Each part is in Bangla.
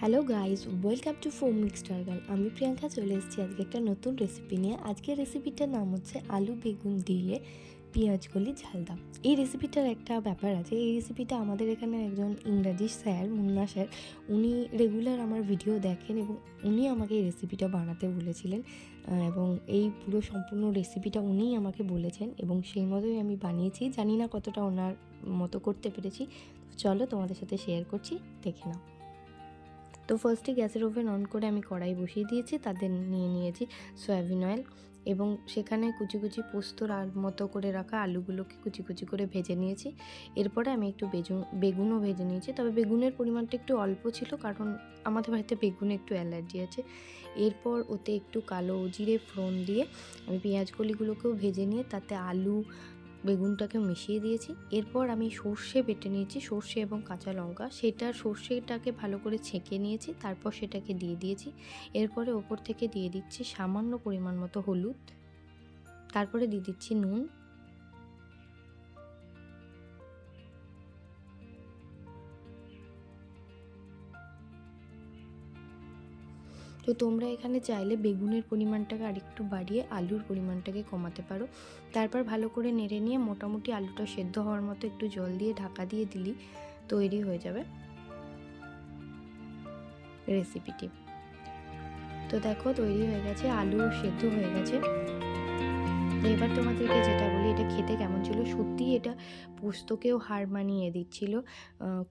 Hello guys welcome to foam mixture girl আমি প্রিয়াঙ্কা চলে এসেছি আজকে একটা নতুন রেসিপি নিয়ে। আজকের রেসিপিটার নাম হচ্ছে আলু বেগুন দিয়ে পেঁয়াজ কলি ঝালদা এই রেসিপিটার একটা ব্যাপার আছে। এই রেসিপিটা আমাদের এখানে একজন ইংরাজি স্যার, মুন্না স্যার, উনি রেগুলার আমার ভিডিও দেখেন এবং উনি আমাকে এই রেসিপিটা বানাতে বলেছিলেন। এবং এই পুরো সম্পূর্ণ রেসিপিটা উনিই আমাকে বলেছেন এবং সেই মতোই আমি বানিয়েছি। জানি না কতটা ওনার মতো করতে পেরেছি। চলো তোমাদের সাথে শেয়ার করছি। দেখে নাও। তো ফার্স্টে গ্যাসের ওভেন অন করে আমি কড়াই বসিয়ে দিয়েছি তাদের নিয়ে নিয়েছি সয়াবিন অয়েল এবং সেখানে কুচি কুচি পোস্তর আর মতো করে রাখা আলুগুলোকে কুচি কুচি করে ভেজে নিয়েছি। এরপরে আমি একটু বেগুন বেগুনও ভেজে নিয়েছি, তবে বেগুনের পরিমাণটা একটু অল্প ছিল কারণ আমাদের বাড়িতে বেগুনে একটু অ্যালার্জি আছে। এরপর ওতে একটু কালো জিরে ফোড়ন দিয়ে আমি পেঁয়াজ কলিগুলোকেও ভেজে নিয়ে তাতে আলু বেগুনটাকে মিশিয়ে দিয়েছি। এরপর আমি সর্ষে বেটে নিয়েছি, সর্ষে এবং কাঁচা লঙ্কা। সেটা সর্ষেটাকে ভালো করে ছেঁকে নিয়েছি, তারপর সেটাকে দিয়ে দিয়েছি। এরপরে ওপর থেকে দিয়ে দিচ্ছি সামান্য পরিমাণ মতো হলুদ। তারপরে দিয়ে দিচ্ছি নুন। তো তোমরা এখানে চাইলে বেগুনের পরিমাণটাকে আরেকটু বাড়িয়ে আলুর পরিমাণটাকে কমাতে পারো। তারপর ভালো করে নেড়ে নিয়ে মোটামুটি আলুটা সেদ্ধ হওয়ার মতো একটু জল দিয়ে ঢাকা দিয়ে দিলি, তৈরি হয়ে যাবে রেসিপিটি তো দেখো তৈরি হয়ে গেছে, আলু সেদ্ধ হয়ে গেছে। এবার তোমাদেরকে যেটা বলি, এটা খেতে কেমন ছিল? সত্যি এটা পোস্তকেও হার মানিয়ে দিচ্ছিল।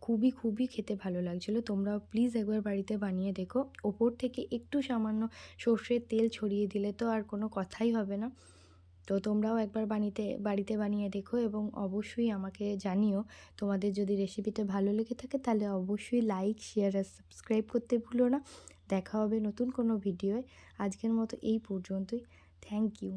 খুবই খুবই খেতে ভালো লাগছিল। তোমরাও প্লিজ একবার বাড়িতে বানিয়ে দেখো। ওপর থেকে একটু সামান্য সর্ষের তেল ছড়িয়ে দিলে তো আর কোনো কথাই হবে না। তো তোমরাও একবার বানিতে, বাড়িতে বানিয়ে দেখো এবং অবশ্যই আমাকে জানিও। তোমাদের যদি রেসিপিটা ভালো লেগে থাকে তাহলে অবশ্যই লাইক শেয়ার আর সাবস্ক্রাইব করতে ভুলো না। দেখা হবে নতুন কোনো ভিডিওয় আজকের মতো এই পর্যন্তই। Thank you